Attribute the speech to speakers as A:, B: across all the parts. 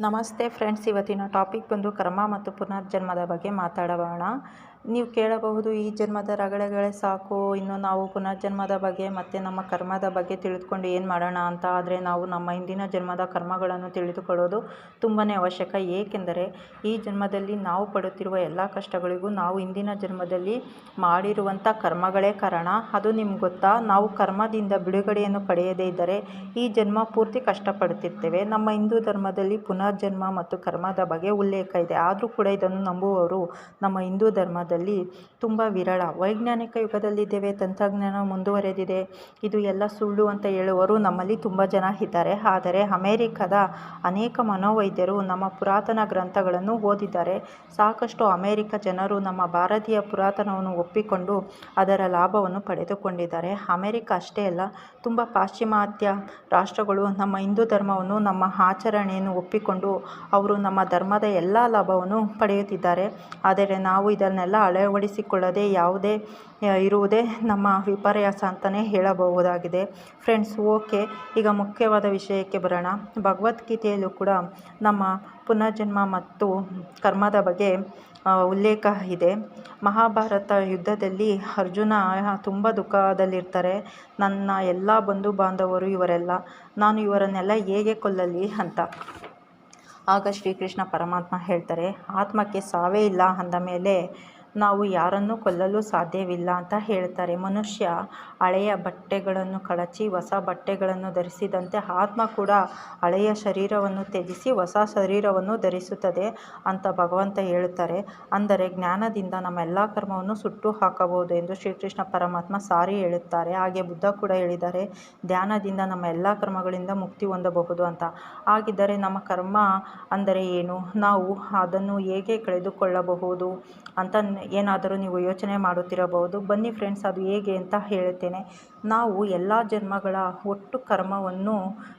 A: ನಮಸ್ತೆ ಫ್ರೆಂಡ್ಸ್ ಇವತ್ತಿನ ಟಾಪಿಕ್ ಬಂದು ಕರ್ಮ ಮತ್ತು ಪುನರ್ಜನ್ಮದ ಬಗ್ಗೆ ಮಾತಾಡೋಣ. ನೀವು ಕೇಳಬಹುದು, ಈ ಜನ್ಮದ ರಗಳೆಗಳೇ ಸಾಕು, ಇನ್ನು ನಾವು ಪುನರ್ಜನ್ಮದ ಬಗ್ಗೆ ಮತ್ತು ನಮ್ಮ ಕರ್ಮದ ಬಗ್ಗೆ ತಿಳಿದುಕೊಂಡು ಏನು ಮಾಡೋಣ ಅಂತ ಆದರೆ ನಾವು ನಮ್ಮ ಹಿಂದಿನ ಜನ್ಮದ ಕರ್ಮಗಳನ್ನು ತಿಳಿದುಕೊಳ್ಳೋದು ತುಂಬಾ ಅವಶ್ಯಕ. ಏಕೆಂದರೆ ಈ ಜನ್ಮದಲ್ಲಿ ನಾವು ಪಡುತ್ತಿರುವ ಎಲ್ಲ ಕಷ್ಟಗಳಿಗೂ ನಾವು ಹಿಂದಿನ ಜನ್ಮದಲ್ಲಿ ಮಾಡಿರುವಂಥ ಕರ್ಮಗಳೇ ಕಾರಣ. ಅದು ನಿಮ್ಗೆ ಗೊತ್ತಾ? ನಾವು ಕರ್ಮದಿಂದ ಬಿಡುಗಡೆಯನ್ನು ಪಡೆಯದೇ ಇದ್ದರೆ ಈ ಜನ್ಮ ಪೂರ್ತಿ ಕಷ್ಟಪಡುತ್ತಿರ್ತೇವೆ. ನಮ್ಮ ಹಿಂದೂ ಧರ್ಮದಲ್ಲಿ ಪುನರ್ಜನ್ಮ ಮತ್ತು ಕರ್ಮದ ಬಗ್ಗೆ ಉಲ್ಲೇಖ ಇದೆ. ಆದರೂ ಕೂಡ ಇದನ್ನು ನಂಬುವವರು ನಮ್ಮ ಹಿಂದೂ ಧರ್ಮದಲ್ಲಿ ತುಂಬ ವಿರಳ. ವೈಜ್ಞಾನಿಕ ಯುಗದಲ್ಲಿದ್ದೇವೆ, ತಂತ್ರಜ್ಞಾನ ಮುಂದುವರೆದಿದೆ. ಇದು ಎಲ್ಲ ಸುಳ್ಳು ಅಂತ ಹೇಳುವವರು ನಮ್ಮಲ್ಲಿ ತುಂಬ ಜನ ಇದ್ದಾರೆ. ಆದರೆ ಅಮೇರಿಕದ ಅನೇಕ ಮನೋವೈದ್ಯರು ನಮ್ಮ ಪುರಾತನ ಗ್ರಂಥಗಳನ್ನು ಓದಿದ್ದಾರೆ. ಸಾಕಷ್ಟು ಅಮೇರಿಕ ಜನರು ನಮ್ಮ ಭಾರತೀಯ ಪುರಾತನವನ್ನು ಒಪ್ಪಿಕೊಂಡು ಅದರ ಲಾಭವನ್ನು ಪಡೆದುಕೊಂಡಿದ್ದಾರೆ. ಅಮೇರಿಕ ಅಷ್ಟೇ ಅಲ್ಲ, ತುಂಬ ಪಾಶ್ಚಿಮಾತ್ಯ ರಾಷ್ಟ್ರಗಳು ನಮ್ಮ ಹಿಂದೂ ಧರ್ಮವನ್ನು, ನಮ್ಮ ಆಚರಣೆಯನ್ನು ಒಪ್ಪಿಕೊಂಡು ಅವರು ನಮ್ಮ ಧರ್ಮದ ಎಲ್ಲ ಲಾಭವನ್ನು ಪಡೆಯುತ್ತಿದ್ದಾರೆ. ಆದರೆ ನಾವು ಇದನ್ನೆಲ್ಲ ಅಳವಡಿಸಿಕೊಳ್ಳದೆ ಯಾವುದೇ ಇರುವುದೇ ನಮ್ಮ ವಿಪರ್ಯಾಸ ಅಂತಲೇ ಹೇಳಬಹುದಾಗಿದೆ. ಫ್ರೆಂಡ್ಸ್ ಓಕೆ ಈಗ ಮುಖ್ಯವಾದ ವಿಷಯಕ್ಕೆ ಬರೋಣ. ಭಗವದ್ಗೀತೆಯಲ್ಲೂ ಕೂಡ ನಮ್ಮ ಪುನರ್ಜನ್ಮ ಮತ್ತು ಕರ್ಮದ ಬಗ್ಗೆ ಉಲ್ಲೇಖ ಇದೆ. ಮಹಾಭಾರತ ಯುದ್ಧದಲ್ಲಿ ಅರ್ಜುನ ತುಂಬ ದುಃಖದಲ್ಲಿರ್ತಾರೆ. ನನ್ನ ಎಲ್ಲ ಬಂಧು ಬಾಂಧವರು ಇವರೆಲ್ಲ, ನಾನು ಇವರನ್ನೆಲ್ಲ ಹೇಗೆ ಕೊಲ್ಲಲಿ ಅಂತ. ಆಗ ಶ್ರೀಕೃಷ್ಣ ಪರಮಾತ್ಮ ಹೇಳ್ತಾರೆ, ಆತ್ಮಕ್ಕೆ ಸಾವೇ ಇಲ್ಲ ಅಂದ ಮೇಲೆ ನಾವು ಯಾರನ್ನು ಕೊಲ್ಲಲು ಸಾಧ್ಯವಿಲ್ಲ ಅಂತ ಹೇಳ್ತಾರೆ. ಮನುಷ್ಯ ಹಳೆಯ ಬಟ್ಟೆಗಳನ್ನು ಕಳಚಿ, ಹೊಸ ಬಟ್ಟೆಗಳನ್ನು ಧರಿಸಿದಂತೆ ಆತ್ಮ ಕೂಡ ಹಳೆಯ ಶರೀರವನ್ನು ತ್ಯಜಿಸಿ, ಹೊಸ ಶರೀರವನ್ನು ಧರಿಸುತ್ತದೆ ಅಂತ ಭಗವಂತ ಹೇಳುತ್ತಾರೆ ಅಂದರೆ ಜ್ಞಾನದಿಂದ ನಮ್ಮ ಎಲ್ಲ ಕರ್ಮವನ್ನು ಸುಟ್ಟು ಹಾಕಬಹುದು ಎಂದು ಶ್ರೀಕೃಷ್ಣ ಪರಮಾತ್ಮ ಸಾರಿ ಹೇಳುತ್ತಾರೆ. ಹಾಗೆ ಬುದ್ಧ ಕೂಡ ಹೇಳಿದ್ದಾರೆ, ಧ್ಯಾನದಿಂದ ನಮ್ಮ ಎಲ್ಲ ಕರ್ಮಗಳಿಂದ ಮುಕ್ತಿ ಹೊಂದಬಹುದು ಅಂತ. ಹಾಗಿದ್ದರೆ ನಮ್ಮ ಕರ್ಮ ಅಂದರೆ ಏನು? ನಾವು ಅದನ್ನು ಹೇಗೆ ಕಳೆದುಕೊಳ್ಳಬಹುದು ಅಂತ ಏನಾದರೂ ನೀವು ಯೋಚನೆ ಮಾಡುತ್ತಿರಬಹುದು. ಬನ್ನಿ ಫ್ರೆಂಡ್ಸ್ ಅದು ಹೇಗೆ ಅಂತ ಹೇಳ್ತೇನೆ ನಾವು ಎಲ್ಲ ಜನ್ಮಗಳ ಒಟ್ಟು ಕರ್ಮವನ್ನು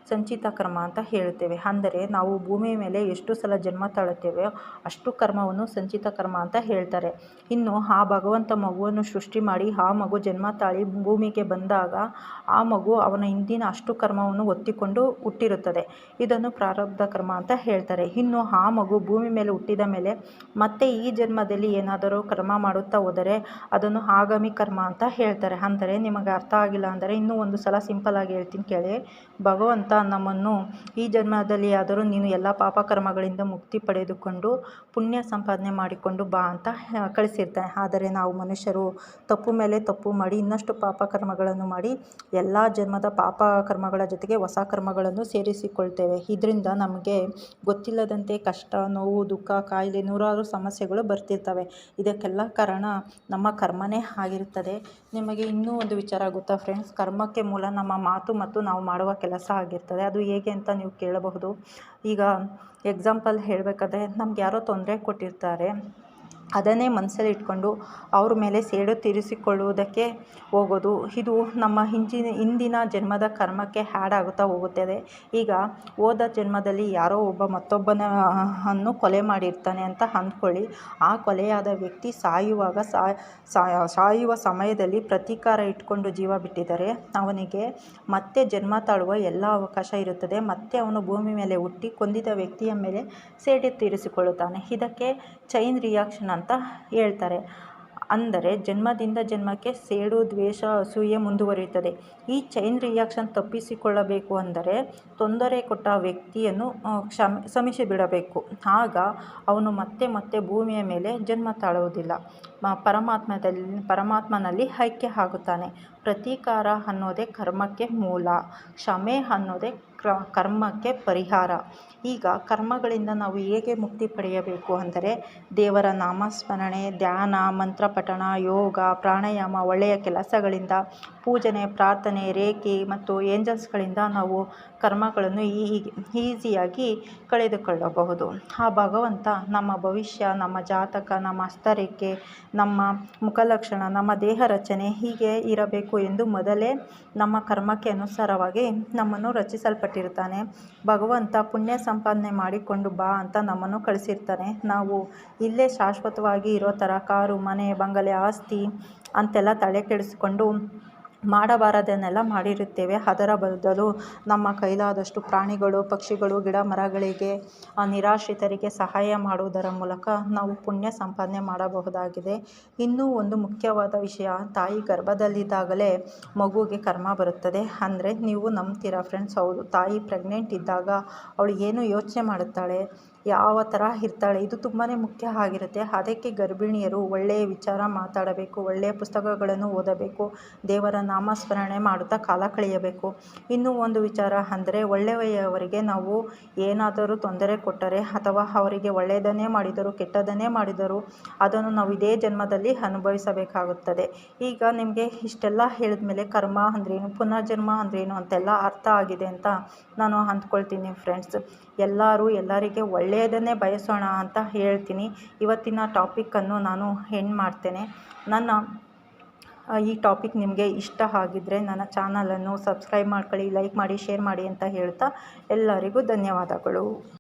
A: ಸಂಚಿತ ಕರ್ಮ ಅಂತ ಹೇಳುತ್ತೇವೆ. ಅಂದರೆ ನಾವು ಭೂಮಿ ಮೇಲೆ ಎಷ್ಟು ಸಲ ಜನ್ಮ ತಾಳುತ್ತೇವೆ ಅಷ್ಟು ಕರ್ಮವನ್ನು ಸಂಚಿತ ಕರ್ಮ ಅಂತ ಹೇಳ್ತಾರೆ. ಇನ್ನು ಆ ಭಗವಂತ ಮಗುವನ್ನು ಸೃಷ್ಟಿ ಮಾಡಿ, ಆ ಮಗು ಜನ್ಮ ತಾಳಿ ಭೂಮಿಗೆ ಬಂದಾಗ ಆ ಮಗು ಅವನ ಹಿಂದಿನ ಅಷ್ಟು ಕರ್ಮವನ್ನು ಒತ್ತಿಕೊಂಡು ಹುಟ್ಟಿರುತ್ತದೆ. ಇದನ್ನು ಪ್ರಾರಬ್ಧ ಕರ್ಮ ಅಂತ ಹೇಳ್ತಾರೆ. ಇನ್ನು ಆ ಮಗು ಭೂಮಿ ಮೇಲೆ ಹುಟ್ಟಿದ ಮೇಲೆ ಮತ್ತೆ ಈ ಜನ್ಮದಲ್ಲಿ ಏನಾದರೂ ಕರ್ಮ ಮಾಡುತ್ತಾ ಹೋದರೆ ಅದನ್ನು ಆಗಾಮಿ ಕರ್ಮ ಅಂತ ಹೇಳ್ತಾರೆ. ಅಂದರೆ ನಿಮಗೆ ಅರ್ಥ ಆಗಿಲ್ಲ ಅಂದರೆ ಇನ್ನೂ ಒಂದು ಸಲ ಸಿಂಪಲಾಗಿ ಹೇಳ್ತೀನಿ ಕೇಳಿ. ಭಗವಂತ ನಮ್ಮನ್ನು ಈ ಜನ್ಮದಲ್ಲಿ ಆದರೂ ನೀನು ಎಲ್ಲ ಪಾಪ ಕರ್ಮಗಳಿಂದ ಮುಕ್ತಿ ಪಡೆದುಕೊಂಡು ಪುಣ್ಯ ಸಂಪಾದನೆ ಮಾಡಿಕೊಂಡು ಬಾ ಅಂತ ಕಳಿಸಿರ್ತಾನೆ ಆದರೆ ನಾವು ಮನುಷ್ಯರು ತಪ್ಪು ಮೇಲೆ ತಪ್ಪು ಮಾಡಿ ಇನ್ನಷ್ಟು ಪಾಪ ಕರ್ಮಗಳನ್ನು ಮಾಡಿ ಎಲ್ಲ ಜನ್ಮದ ಪಾಪ ಕರ್ಮಗಳ ಜೊತೆಗೆ ಹೊಸ ಕರ್ಮಗಳನ್ನು ಸೇರಿಸಿಕೊಳ್ತೇವೆ. ಇದರಿಂದ ನಮಗೆ ಗೊತ್ತಿಲ್ಲದಂತೆ ಕಷ್ಟ, ನೋವು, ದುಃಖ, ಕಾಯಿಲೆ ನೂರಾರು ಸಮಸ್ಯೆಗಳು ಬರ್ತಿರ್ತವೆ. ಇದಕ್ಕೆಲ್ಲ ಕಾರಣ ನಮ್ಮ ಕರ್ಮನೇ ಆಗಿರುತ್ತದೆ. ನಿಮಗೆ ಇನ್ನೂ ಒಂದು ವಿಚಾರ ಗೊತ್ತಾ ಫ್ರೆಂಡ್ಸ್ ಕರ್ಮಕ್ಕೆ ಮೂಲ ನಮ್ಮ ಮಾತು ಮತ್ತು ನಾವು ಮಾಡುವ ಕೆಲಸ ಆಗಿರ್ತದೆ. ಅದು ಹೇಗೆ ಅಂತ ನೀವು ಕೇಳಬಹುದು. ಈಗ ಎಕ್ಸಾಂಪಲ್ ಹೇಳಬೇಕಾದ್ರೆ ನಮ್ಗೆ ಯಾರೋ ತೊಂದರೆ ಕೊಟ್ಟಿರ್ತಾರೆ. ಅದನ್ನೇ ಮನಸ್ಸಲ್ಲಿ ಇಟ್ಕೊಂಡು ಅವ್ರ ಮೇಲೆ ಸೇಡು ತೀರಿಸಿಕೊಳ್ಳುವುದಕ್ಕೆ ಹೋಗೋದು. ಇದು ನಮ್ಮ ಹಿಂಜಿನ, ಹಿಂದಿನ ಜನ್ಮದ ಕರ್ಮಕ್ಕೆ ಹ್ಯಾಡ್ ಆಗುತ್ತಾ ಹೋಗುತ್ತದೆ. ಈಗ ಹೋದ ಜನ್ಮದಲ್ಲಿ ಯಾರೋ ಒಬ್ಬ ಮತ್ತೊಬ್ಬನ ಅನ್ನು ಕೊಲೆ ಮಾಡಿರ್ತಾನೆ ಅಂತ ಅಂದ್ಕೊಳ್ಳಿ. ಆ ಕೊಲೆಯಾದ ವ್ಯಕ್ತಿ ಸಾಯುವಾಗ ಸಾಯುವ ಸಮಯದಲ್ಲಿ ಪ್ರತೀಕಾರ ಇಟ್ಕೊಂಡು ಜೀವ ಬಿಟ್ಟಿದ್ದಾರೆ. ಅವನಿಗೆ ಮತ್ತೆ ಜನ್ಮ ತಾಳುವ ಎಲ್ಲ ಅವಕಾಶ ಇರುತ್ತದೆ. ಮತ್ತೆ ಅವನು ಭೂಮಿ ಮೇಲೆ ಹುಟ್ಟಿ ಕೊಂದಿದ ವ್ಯಕ್ತಿಯ ಮೇಲೆ ಸೇಡು ತೀರಿಸಿಕೊಳ್ಳುತ್ತಾನೆ. ಇದಕ್ಕೆ ಚೈನ್ ರಿಯಾಕ್ಷನ್ ಅಂತ ಹೇಳ್ತಾರೆ. ಅಂದರೆ ಜನ್ಮದಿಂದ ಜನ್ಮಕ್ಕೆ ಸೇಡು, ದ್ವೇಷ, ಅಸೂಯೆ ಮುಂದುವರಿಯುತ್ತದೆ. ಈ ಚೈನ್ ರಿಯಾಕ್ಷನ್ ತಪ್ಪಿಸಿಕೊಳ್ಳಬೇಕು ಅಂದರೆ ತೊಂದರೆ ಕೊಟ್ಟ ವ್ಯಕ್ತಿಯನ್ನು ಕ್ಷಮ, ಕ್ಷಮಿಸಿ ಬಿಡಬೇಕು. ಆಗ ಅವನು ಮತ್ತೆ ಮತ್ತೆ ಭೂಮಿಯ ಮೇಲೆ ಜನ್ಮ ತಾಳುವುದಿಲ್ಲ. ಪರಮಾತ್ಮದಲ್ಲಿ, ಪರಮಾತ್ಮನಲ್ಲಿ ಐಕ್ಯ ಆಗುತ್ತಾನೆ. ಪ್ರತೀಕಾರ ಅನ್ನೋದೇ ಕರ್ಮಕ್ಕೆ ಮೂಲ. ಕ್ಷಮೆ ಅನ್ನೋದೇ ಕ್ರ, ಕರ್ಮಕ್ಕೆ ಪರಿಹಾರ. ಈಗ ಕರ್ಮಗಳಿಂದ ನಾವು ಹೇಗೆ ಮುಕ್ತಿ ಪಡೆಯಬೇಕು ಅಂದರೆ ದೇವರ ನಾಮಸ್ಮರಣೆ, ಧ್ಯಾನ ಮಂತ್ರ ಪಠಣ ಯೋಗ, ಪ್ರಾಣಾಯಾಮ, ಒಳ್ಳೆಯ ಕೆಲಸಗಳಿಂದ, ಪೂಜನೆ, ಪ್ರಾರ್ಥನೆ, ರೇಖೆ ಮತ್ತು ಏಂಜಲ್ಸ್ಗಳಿಂದ ನಾವು ಕರ್ಮಗಳನ್ನು ಈ ಈಸಿಯಾಗಿ ಕಳೆದುಕೊಳ್ಳಬಹುದು. ಆ ಭಗವಂತ ನಮ್ಮ ಭವಿಷ್ಯ, ನಮ್ಮ ಜಾತಕ, ನಮ್ಮ ಹಸ್ತರೇಖೆ ನಮ್ಮ ಮುಖಲಕ್ಷಣ, ನಮ್ಮ ದೇಹ ರಚನೆ ಹೀಗೆ ಇರಬೇಕು ಎಂದು ಮೊದಲೇ ನಮ್ಮ ಕರ್ಮಕ್ಕೆ ಅನುಸಾರವಾಗಿ ನಮ್ಮನ್ನು ರಚಿಸಲ್ಪಟ್ಟಿರ್ತಾನೆ ಭಗವಂತ ಪುಣ್ಯ ಸಂಪಾದನೆ ಮಾಡಿಕೊಂಡು ಬಾ ಅಂತ ನಮ್ಮನ್ನು ಕಳಿಸಿರ್ತಾನೆ. ನಾವು ಇಲ್ಲೇ ಶಾಶ್ವತವಾಗಿ ಇರೋ ಥರ, ಕಾರು, ಮನೆ, ಬಂಗಲೆ, ಆಸ್ತಿ ಅಂತೆಲ್ಲ ತಲೆ ಕೆಡಿಸ್ಕೊಂಡು ಮಾಡಬಾರದನ್ನೆಲ್ಲ ಮಾಡಿರುತ್ತೇವೆ. ಅದರ ಬದಲು ನಮ್ಮ ಕೈಲಾದಷ್ಟು ಪ್ರಾಣಿಗಳು, ಪಕ್ಷಿಗಳು, ಗಿಡ ಮರಗಳಿಗೆ ನಿರಾಶ್ರಿತರಿಗೆ ಸಹಾಯ ಮಾಡುವುದರ ಮೂಲಕ ನಾವು ಪುಣ್ಯ ಸಂಪಾದನೆ ಮಾಡಬಹುದಾಗಿದೆ. ಇನ್ನೂ ಒಂದು ಮುಖ್ಯವಾದ ವಿಷಯ, ತಾಯಿ ಗರ್ಭದಲ್ಲಿದ್ದಾಗಲೇ ಮಗುವಿಗೆ ಕರ್ಮ ಬರುತ್ತದೆ. ಅಂದರೆ ನೀವು ನಂಬ್ತೀರಾ ಫ್ರೆಂಡ್ಸ್ ಹೌದು ತಾಯಿ ಪ್ರೆಗ್ನೆಂಟ್ ಇದ್ದಾಗ ಅವಳು ಏನು ಯೋಚನೆ ಮಾಡುತ್ತಾಳೆ? ಯಾವ ಥರ ಇರ್ತಾಳೆ, ಇದು ತುಂಬಾ ಮುಖ್ಯ ಆಗಿರುತ್ತೆ. ಅದಕ್ಕೆ ಗರ್ಭಿಣಿಯರು ಒಳ್ಳೆಯ ವಿಚಾರ ಮಾತಾಡಬೇಕು, ಒಳ್ಳೆಯ ಪುಸ್ತಕಗಳನ್ನು ಓದಬೇಕು, ದೇವರ ನಾಮಸ್ಮರಣೆ ಮಾಡುತ್ತಾ ಕಾಲ ಕಳೆಯಬೇಕು. ಇನ್ನೂ ಒಂದು ವಿಚಾರ ಅಂದರೆ, ಒಳ್ಳೆಯವರಿಗೆ ನಾವು ಏನಾದರೂ ತೊಂದರೆ ಕೊಟ್ಟರೆ ಅಥವಾ ಅವರಿಗೆ ಒಳ್ಳೆಯದನ್ನೇ ಮಾಡಿದರು ಕೆಟ್ಟದನ್ನೇ ಮಾಡಿದರು ಅದನ್ನು ನಾವು ಇದೇ ಜನ್ಮದಲ್ಲಿ ಅನುಭವಿಸಬೇಕಾಗುತ್ತದೆ. ಈಗ ನಿಮಗೆ ಇಷ್ಟೆಲ್ಲ ಹೇಳಿದ ಮೇಲೆ ಕರ್ಮ ಅಂದ್ರೇನು, ಪುನರ್ಜನ್ಮ ಅಂದ್ರೇನು ಅಂತೆಲ್ಲ ಅರ್ಥ ಆಗಿದೆ ಅಂತ ನಾನು ಅಂದ್ಕೊಳ್ತೀನಿ ಫ್ರೆಂಡ್ಸ್ ಎಲ್ಲರೂ ಎಲ್ಲರಿಗೆ ಒಳ್ಳೆಯದನ್ನೇ ಬಯಸೋಣ ಅಂತ ಹೇಳ್ತೀನಿ. ಇವತ್ತಿನ ಟಾಪಿಕ್ಕನ್ನು ನಾನು ಎಂಡ್ ಮಾಡ್ತೇನೆ. ನನ್ನ ಈ ಟಾಪಿಕ್ ನಿಮಗೆ ಇಷ್ಟ ಆಗಿದ್ದರೆ ನನ್ನ ಚಾನಲನ್ನು ಸಬ್ಸ್ಕ್ರೈಬ್ ಮಾಡ್ಕೊಳ್ಳಿ, ಲೈಕ್ ಮಾಡಿ, ಶೇರ್ ಮಾಡಿ ಅಂತ ಹೇಳ್ತಾ ಎಲ್ಲರಿಗೂ ಧನ್ಯವಾದಗಳು.